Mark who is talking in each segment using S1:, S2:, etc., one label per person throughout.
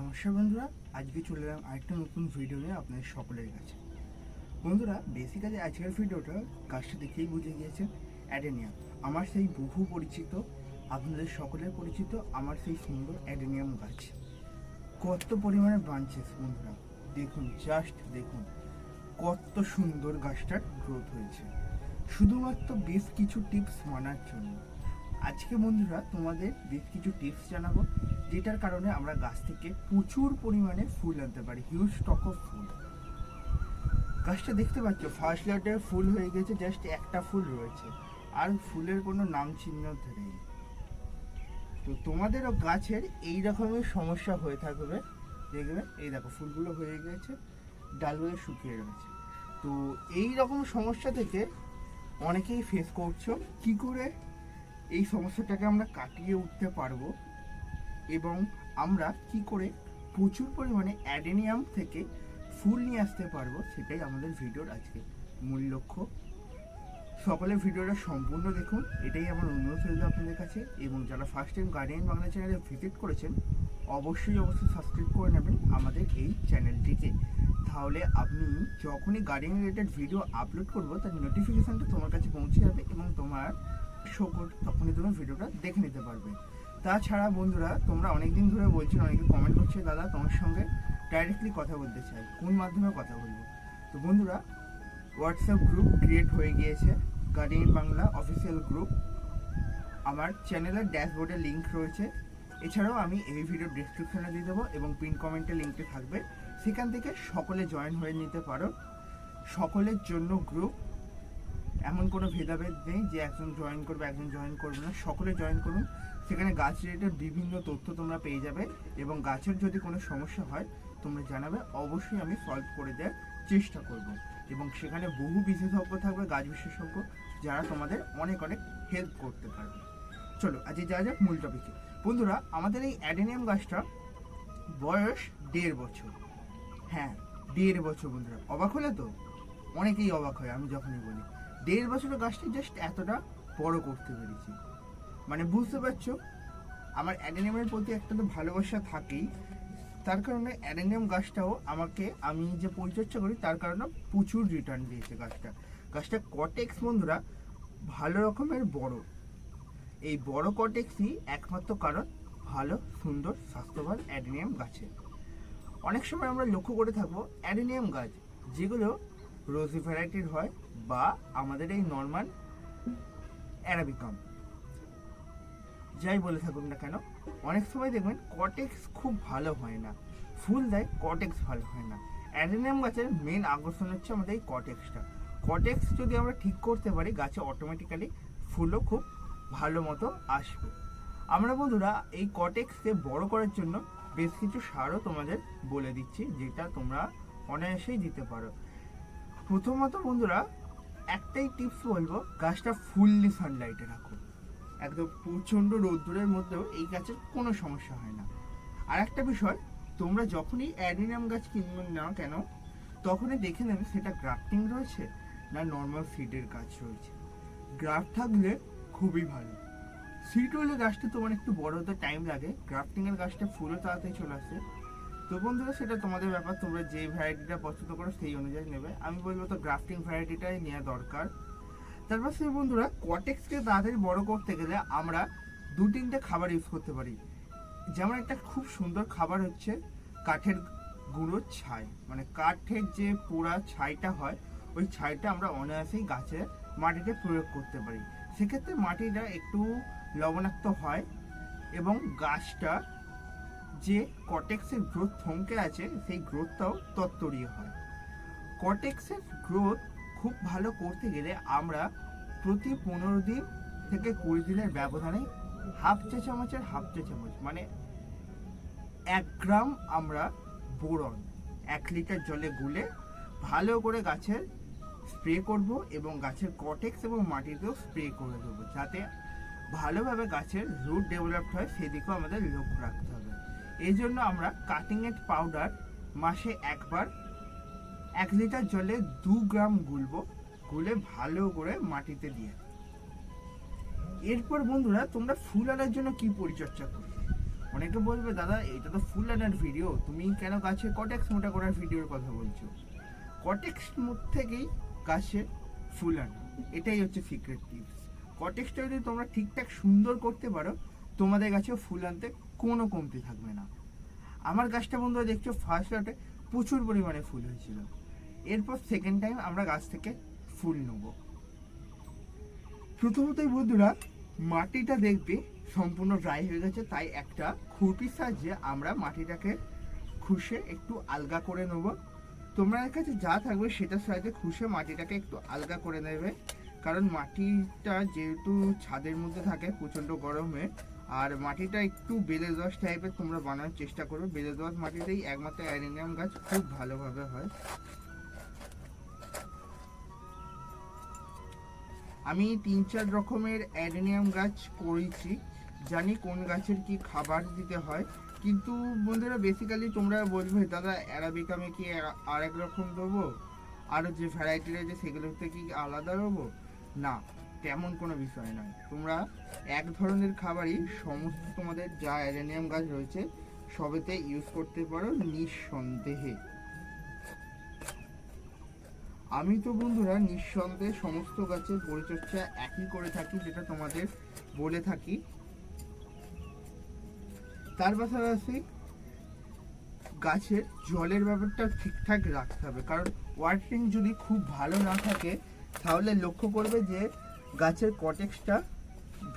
S1: নমস্কার বন্ধুরা, আজকে চলে এলাম আরেকটা নতুন ভিডিও নিয়ে আপনাদের সকলের কাছে। বন্ধুরা বেসিক্যালি আজকের ভিডিওটা গাছটা দেখেই বুঝে গিয়েছেন, অ্যাডেনিয়াম। আমার সেই বহু পরিচিত, আপনাদের সকলের পরিচিত, আমার সেই সুন্দর অ্যাডেনিয়াম গাছ। কত পরিমাণে ব্রাঞ্চেস বন্ধুরা। দেখুন জাস্ট দেখুন, কত সুন্দর গাছটার গ্রোথ হয়েছে। শুধুমাত্র বেশ কিছু টিপস মানার জন্য। আজকে বন্ধুরা, তোমাদের বেশ কিছু টিপস জানাব। যেটার কারণে আমরা গাছ থেকে প্রচুর পরিমাণে ফুল আনতে পারি হিউজ স্টক অফ ফুল। গাছটা দেখতে পাচ্ছ ফার্স্ট লাইটে ফুল হয়ে গেছে জাস্ট একটা ফুল রয়েছে। আর ফুলের কোনো নাম চিহ্ন নেই। তো তোমাদেরও গাছের এই রকমের সমস্যা হয়ে থাকবে। দেখবে, এই দেখো, ফুলগুলো হয়ে গেছে, ডালগুলো শুকিয়ে রয়েছে। তো এই রকম সমস্যা থেকে অনেকেই ফেস করছ। কি করে এই সমস্যাটাকে আমরা কাটিয়ে উঠতে পারব? এবং আমরা কি করে প্রচুর পরিমাণে অ্যাডেনিয়াম থেকে ফুল নিয়ে আসতে পারব সেটাই আমাদের ভিডিওর আজকে মূল লক্ষ্য। সকলে ভিডিওটা সম্পূর্ণ দেখুন, এটাই আমার অনুরোধ রইল আপনাদের কাছে। এবং যারা ফার্স্ট টাইম গার্ডিয়ান বাংলা চ্যানেলে ভিজিট করেছেন, অবশ্যই অবশ্যই সাবস্ক্রাইব করে নেবেন আমাদের এই চ্যানেলটিকে তাহলে আপনি যখনই গার্ডিয়ান রিলেটেড ভিডিও আপলোড করব, তার নোটিফিকেশানটা তোমার কাছে পৌঁছে যাবে এবং তোমার শো তখনই তুমি ভিডিওটা দেখে নিতে পারবে। তাছাড়া বন্ধুরা, তোমরা অনেকদিন ধরে বলছো অনেকে কমেন্ট করছে দাদা, তোমার সঙ্গে ডাইরেক্টলি কথা বলতে চাই, কোন মাধ্যমে কথা বলব? তো বন্ধুরা হোয়াটসঅ্যাপ গ্রুপ ক্রিয়েট হয়ে গিয়েছে গার্ডিয়ান বাংলা অফিসিয়াল গ্রুপ আমার চ্যানেলের ড্যাশবোর্ডে লিঙ্ক রয়েছে। এছাড়াও আমি এই ভিডিও ডিসক্রিপশনে দিয়ে দেবো এবং পিন কমেন্টে লিঙ্কটি থাকবে। সেখান থেকে সকলে জয়েন হয়ে নিতে পারো। সকলের জন্য গ্রুপ এমন কোনো ভেদাভেদ নেই যে একজন জয়েন করবে, একজন জয়েন করবে না। সকলে জয়েন করুন। সেখানে গাছ রিলেটেড বিভিন্ন তথ্য তোমরা পেয়ে যাবে এবং গাছের যদি কোনো সমস্যা হয়, তোমরা জানাবে, অবশ্যই আমি সলভ করে দেওয়ার চেষ্টা করব। এবং সেখানে বহু বিশেষজ্ঞ থাকবে, গাছ বিশেষজ্ঞ, যারা তোমাদের অনেক অনেক হেল্প করতে পারবে। চলো, আজকে যা যাক মূল টপিকে বন্ধুরা, আমাদের এই অ্যাডেনিয়াম গাছটা বয়স দেড় বছর। হ্যাঁ দেড় বছর বন্ধুরা। অবাক হলে তো? অনেকেই অবাক হয়, আমি যখনই বলি। দেড় বছরের গাছটি জাস্ট এতটা বড় করতে পেরেছি। মানে বুঝতে পারছ? আমার অ্যাডেনিয়ামের প্রতি একটা তো ভালোবাসা থাকেই। তার কারণে অ্যাডেনিয়াম গাছটাও আমাকে, আমি যে পরিচর্যা করি, তার কারণে প্রচুর রিটার্ন দিয়েছে গাছটা। গাছটা কটেক্স বন্ধুরা, ভালো রকমের বড়। এই বড় কটেক্সই একমাত্র কারণ ভালো, সুন্দর, স্বাস্থ্যবান অ্যাডেনিয়াম গাছে। অনেক সময় আমরা লক্ষ্য করে থাকব, অ্যাডেনিয়াম গাছ, যেগুলো রোজি ভ্যারাইটির হয় বা আমাদের এই নর্মাল অ্যারাবিকাম যাই বলে থাকুন না কেন, অনেক সময় দেখবেন কটেক্স খুব ভালো হয় না। ফুল দেয় কটেক্স ভালো হয় না। অ্যাডেনিয়াম গাছের মেন আকর্ষণ হচ্ছে আমাদের এই কটেক্সটা কটেক্স যদি আমরা ঠিক করতে পারি, গাছে অটোমেটিক্যালি ফুলও খুব ভালো মতো আসবে। আমরা বন্ধুরা, এই কটেক্সকে বড় করার জন্য বেশ কিছু সারও তোমাদের বলে দিচ্ছি, যেটা তোমরা অনায়াসেই দিতে পারো। প্রথমত বন্ধুরা, একটাই টিপস বলব, গাছটা ফুললি সানলাইটে রাখো। একদম প্রচণ্ড রোদ্দুরের মধ্যেও এই গাছের কোনো সমস্যা হয় না। আর একটা বিষয়, তোমরা যখনই অ্যাডিনাম গাছ কিনবে না কেন, তখনই দেখে নেবে সেটা গ্রাফটিং রয়েছে না নর্মাল সিডের গাছ রয়েছে। গ্রাফ থাকলে খুবই ভালো। সিড হলে গাছটা তোমার একটু বড় হতে টাইম লাগে গ্রাফটিংয়ের গাছটা ফুলও তাড়াতাড়ি চলে আসে। তো বন্ধুরা, সেটা তোমাদের ব্যাপার, তোমরা যে ভ্যারাইটিটা পছন্দ করো সেই অনুযায়ী নেবে। আমি বলব তো, গ্রাফটিং ভ্যারাইটিটাই নেওয়া দরকার। তারপর সেই বন্ধুরা কটেক্সকে তাড়াতাড়ি বড় করতে গেলে আমরা দু তিনটে খাবার ইউজ করতে পারি। যেমন একটা খুব সুন্দর খাবার হচ্ছে কাঠের গুঁড়োর ছাই। মানে কাঠের যে পোড়া ছাইটা হয়, ওই ছাইটা আমরা অনায়াসেই গাছে মাটিতে প্রয়োগ করতে পারি। সেক্ষেত্রে মাটিটা একটু লবণাক্ত হয় এবং গাছটা যে কটেক্সের গ্রোথ থমকে আছে, সেই গ্রোথটাও তত্তরীয় হয়। কটেক্সের গ্রোথ খুব ভালো করতে গেলে আমরা প্রতি পনেরো দিন থেকে কুড়ি দিনের ব্যবধানে হাফ চা চামচের হাফ চা চামচ মানে এক গ্রাম আমরা বোরন, এক লিটার জলে গুলে ভালো করে গাছের স্প্রে করব এবং গাছের কটেক্স এবং মাটিতেও স্প্রে করে দেবো, যাতে ভালোভাবে গাছের রুট ডেভেলপড হয়, সেদিকেও আমাদের লক্ষ্য রাখতে হবে। এই জন্য আমরা কাটিং এড পাউডার মাসে একবার এক লিটার জলে দু গ্রাম গুলবো, গুলে ভালো করে মাটিতে দিয়ে এরপর বন্ধুরা, তোমরা ফুল আনার জন্য কি পরিচর্যা করবে? অনেকে বলবে, দাদা, এটা তো ফুল আনার ভিডিও তুমি কেন গাছে কটেক্স মোটা করার ভিডিওর কথা বলছো? কটেক্স থেকেই গাছে ফুল আনা। এটাই হচ্ছে সিক্রেট টিপস কটেক্সটা যদি তোমরা ঠিকঠাক সুন্দর করতে পারো, তোমাদের গাছেও ফুল আনতে কোনো কমতি থাকবে না। আমার গাছটা বন্ধুরা দেখছ ফার্স্ট লটে প্রচুর পরিমাণে ফুল হয়েছিল। এরপর সেকেন্ড টাইম আমরা গাছ থেকে ফুল নেব। প্রথমতই বন্ধুরা, মাটিটা দেখবে, সম্পূর্ণ ড্রাই হয়ে গেছে, তাই একটা খুরপির সাহায্যে আমরা মাটিটাকে খুশে একটু আলগা করে নেব। তোমার কাছে যা থাকবে সেটার সাহায্যে খুশে মাটিটাকে একটু আলগা করে নেবে। কারণ মাটিটা যেহেতু ছাদের মধ্যে থাকে, প্রচণ্ড গরমে আর মাটিটা একটু বেলে দোয়াশ টাইপের তোমরা বানানোর চেষ্টা করবে। বেলে দোয়াশ মাটিতেই একমাত্র অ্যারেনিয়াম গাছ খুব ভালোভাবে হয়। আমি তিন চার রকমের অ্যাডেনিয়াম গাছ করেছি। জানি কোন গাছের কি খাবার দিতে হয়। কিন্তু বন্ধুরা বেসিক্যালি তোমরা বলবে, দাদা অ্যারাবিক আমি কি আর- আর এক রকম দেবো? আরও যে ভ্যারাইটি রয়েছে সেগুলোতে কি আলাদা দেবো? না। তেমন কোনো বিষয় নয়। তোমরা এক ধরনের খাবারই সমস্ত তোমাদের যা অ্যাডেনিয়াম গাছ রয়েছে, সবেতে ইউজ করতে পারো নিঃসন্দেহে। আমি তো বন্ধুরা নিঃসন্দেহে সমস্ত গাছের পরিচর্যা একই করে থাকি, যেটা তোমাদের বলে থাকি। তার পাশাপাশি গাছের জলের ব্যাপারটা ঠিকঠাক রাখতে হবে, কারণ ওয়াটারিং যদি খুব ভালো না থাকে, তাহলে লক্ষ্য করবে যে গাছের কটেক্সটা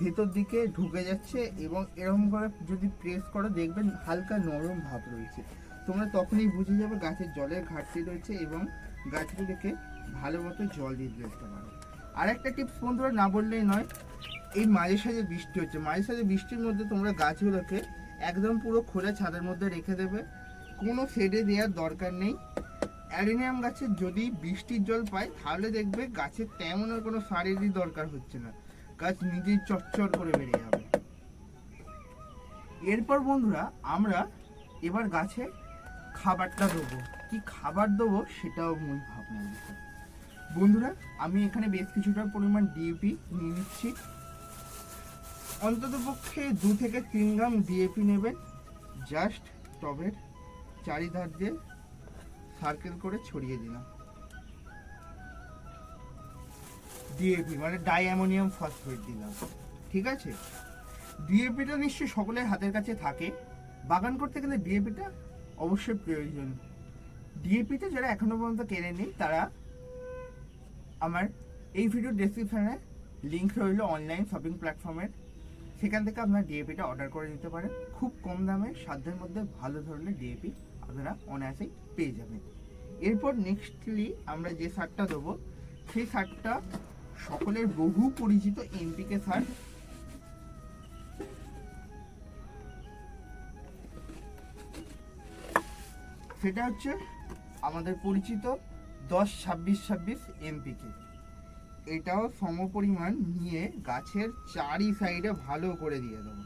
S1: ভেতর দিকে ঢুকে যাচ্ছে এবং এরকম করে যদি প্রেস করো দেখবেন হালকা নরম ভাব রয়েছে। তোমরা তখনই বুঝে যাবে গাছের জলের ঘাটতি রয়েছে এবং গাছগুলিকে ভালো মতো জল দিয়ে দিতে পারো। আর একটা টিপস বন্ধুরা, না বললেই নয়, এই মাঝে সাঝে বৃষ্টি হচ্ছে। মাঝে সাঝে বৃষ্টির মধ্যে তোমরা গাছগুলোকে একদম পুরো খোলা ছাদের মধ্যে রেখে দেবে। কোনো শেডে দেওয়ার দরকার নেই। অ্যারিনিয়াম গাছের যদি বৃষ্টির জল পায়, তাহলে দেখবে গাছের তেমন আর কোনো সারেরই দরকার হচ্ছে না। গাছ নিজেই চচ্চর করে বেড়ে যাবে। এরপর বন্ধুরা, আমরা এবার গাছে খাবারটা দেবো। কি খাবার দেবো সেটাও মূল বিষয় বন্ধুরা, আমি এখানে বেশ কিছুটা পরিমাণ ডিএপি নিয়ে নিচ্ছি। অন্তত পক্ষে দু থেকে তিন গ্রাম ডিএপি নেবেন। জাস্ট টবের চারিধার দিয়ে সার্কেল করে ছড়িয়ে দিলাম। ডিএপি মানে ডাই অ্যামোনিয়াম ফসফেট দিলাম। ঠিক আছে? ডিএপিটা নিশ্চয়ই সকলের হাতের কাছে থাকে। বাগান করতে গেলে ডিএপিটা অবশ্যই প্রয়োজন। ডিএপিতে যারা এখনও পর্যন্ত কেনেনি, তারা আমার এই ভিডিও ডেসক্রিপশনে লিঙ্ক রইল অনলাইন শপিং প্ল্যাটফর্মের সেখান থেকে আপনারা ডিএপিটা অর্ডার করে নিতে পারেন। খুব কম দামে, সাধ্যের মধ্যে ভালো ধরনের ডিএপি আপনারা অনায়াসেই পেয়ে যাবেন। এরপর নেক্সটলি আমরা যে সারটা দেবো, সেই সারটা সকলের বহু পরিচিত এনপিকে সার সেটা হচ্ছে আমাদের পরিচিত দশ ছাব্বিশ ছাব্বিশ এমপিকে। এটাও সমপরিমাণ নিয়ে গাছের চারি সাইডে ভালো করে দিয়ে দেবো।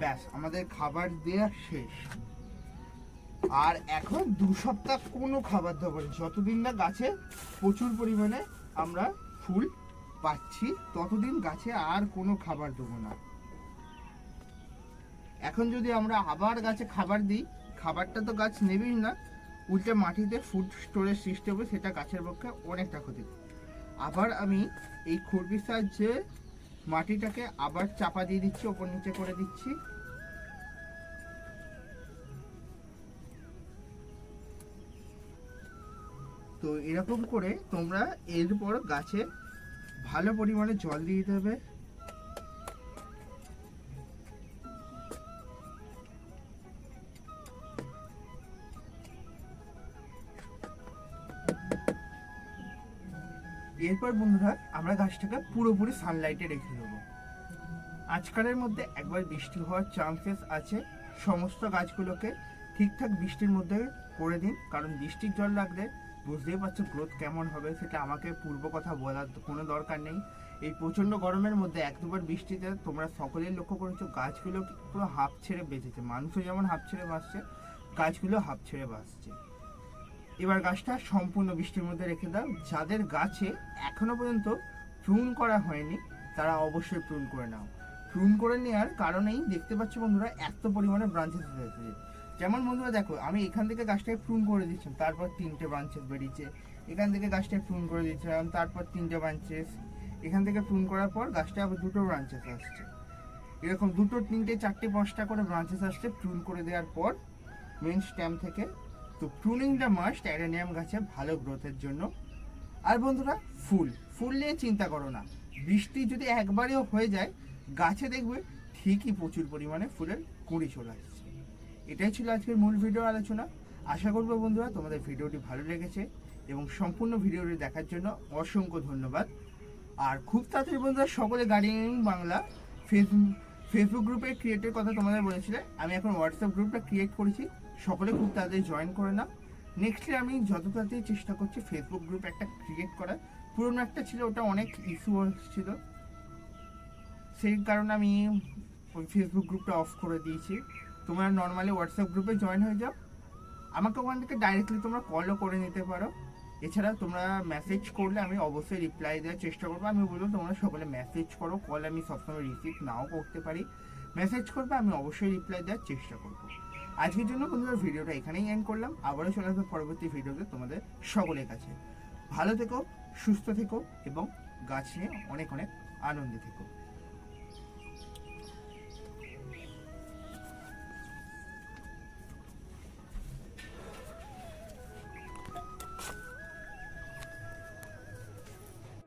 S1: ব্যাস, আমাদের খাবার দেওয়া শেষ। আর এখন দু সপ্তাহ কোনো খাবার দেবো না যতদিন না গাছে প্রচুর পরিমাণে আমরা ফুল পাচ্ছি, ততদিন গাছে আর কোনো খাবার দেবো না। এখন যদি আমরা আবার গাছে খাবার দিই, খাবারটা তো গাছ নেবেই না। উল্টে মাটিতে ফুড স্টোরেজ সৃষ্টি হবে সেটা গাছের পক্ষে অনেকটা ক্ষতি। আবার আমি এই খুরপির সাহায্যে মাটিটাকে আবার চাপা দিয়ে দিচ্ছি, ওপর নিচে করে দিচ্ছি। তো এরকম করে তোমরা এরপর গাছে ভালো পরিমাণে জল দিয়ে দেবে এরপর বন্ধুরা, আমরা গাছটাকে পুরোপুরি সানলাইটে রেখে দেবো। আজকালের মধ্যে একবার বৃষ্টি হওয়ার চান্সেস আছে। সমস্ত গাছগুলোকে ঠিকঠাক বৃষ্টির মধ্যে করে দিন, কারণ বৃষ্টির জল লাগলে বুঝতেই পারছ গ্রোথ কেমন হবে, সেটা আমাকে পূর্ব কথা বলার কোনো দরকার নেই। এই প্রচণ্ড গরমের মধ্যে এক দুবার বৃষ্টিতে তোমরা সকলেই লক্ষ্য করেছ, গাছগুলো পুরো হাফ ছেড়ে বেঁচেছে। মানুষও যেমন হাফ ছেড়ে বাঁচছে, গাছগুলো হাফ ছেড়ে বাঁচছে। এবার গাছটা সম্পূর্ণ বৃষ্টির মধ্যে রেখে দাও। যাদের গাছে এখনও পর্যন্ত প্রুন করা হয়নি, তারা অবশ্যই প্রুন করে নাও। প্রুন করে নেওয়ার কারণেই দেখতে পাচ্ছ বন্ধুরা, এত পরিমাণে ব্রাঞ্চেস হয়েছে যেমন বন্ধুরা দেখো, আমি এখান থেকে গাছটাকে প্রুন করে দিচ্ছিলাম তারপর তিনটে ব্রাঞ্চেস বেরিয়েছে। এখান থেকে গাছটাকে প্রুন করে দিচ্ছিলাম তারপর তিনটে ব্রাঞ্চেস এখান থেকে প্রুন করার পর গাছটা আবার দুটো ব্রাঞ্চেস আসছে। এরকম দুটো, তিনটে, চারটে, পাঁচটা করে ব্রাঞ্চেস আসছে প্রুন করে দেওয়ার পর মেন স্ট্যাম্প থেকে তো প্রুনিংটা মাস্ট অ্যাডেনিয়াম গাছে ভালো গ্রোথের জন্য। আর বন্ধুরা, ফুল। ফুল নিয়ে চিন্তা করো না। বৃষ্টি যদি একবারেও হয়ে যায়, গাছে দেখবে ঠিকই প্রচুর পরিমাণে ফুলের কুঁড়ি চলে আসছে। এটাই ছিল আজকের মূল ভিডিও আলোচনা। আশা করব বন্ধুরা, তোমাদের ভিডিওটি ভালো লেগেছে এবং সম্পূর্ণ ভিডিওটি দেখার জন্য অসংখ্য ধন্যবাদ। আর খুব তাড়াতাড়ি বন্ধুরা, সকলে গার্ডেনিং বাংলা ফেসবুক ফেসবুক গ্রুপে ক্রিয়েটের কথা তোমাদের বলেছিলে। আমি এখন হোয়াটসঅ্যাপ গ্রুপটা ক্রিয়েট করেছি। সকলে খুব তাড়াতাড়ি জয়েন করে নাও। নেক্সটলি আমি যত তাড়াতাড়ি চেষ্টা করছি ফেসবুক গ্রুপ একটা ক্রিয়েট করার। পুরনো একটা ছিল, ওটা অনেক ইস্যু হচ্ছিল। সেই কারণে আমি ওই ফেসবুক গ্রুপটা অফ করে দিয়েছি। তোমরা নর্মালি হোয়াটসঅ্যাপ গ্রুপে জয়েন হয়ে যাও। আমাকে ওখান থেকে ডাইরেক্টলি তোমরা কলও করে নিতে পারো। এছাড়া তোমরা মেসেজ করলে আমি অবশ্যই রিপ্লাই দেওয়ার চেষ্টা করব। আমি বলব, তোমরা সকলে মেসেজ করো। কল আমি সবসময় রিসিভ নাও করতে পারি। মেসেজ করবে, আমি অবশ্যই রিপ্লাই দেওয়ার চেষ্টা করব। আজকের জন্য বন্ধুরা ভিডিওটা এখানেই এন্ড করলাম। আবারও চলে আসবে পরবর্তী ভিডিওতে তোমাদের সকলের কাছে। ভালো থেকো, সুস্থ থেকো এবং গাছ নিয়ে অনেক অনেক আনন্দে থেকো।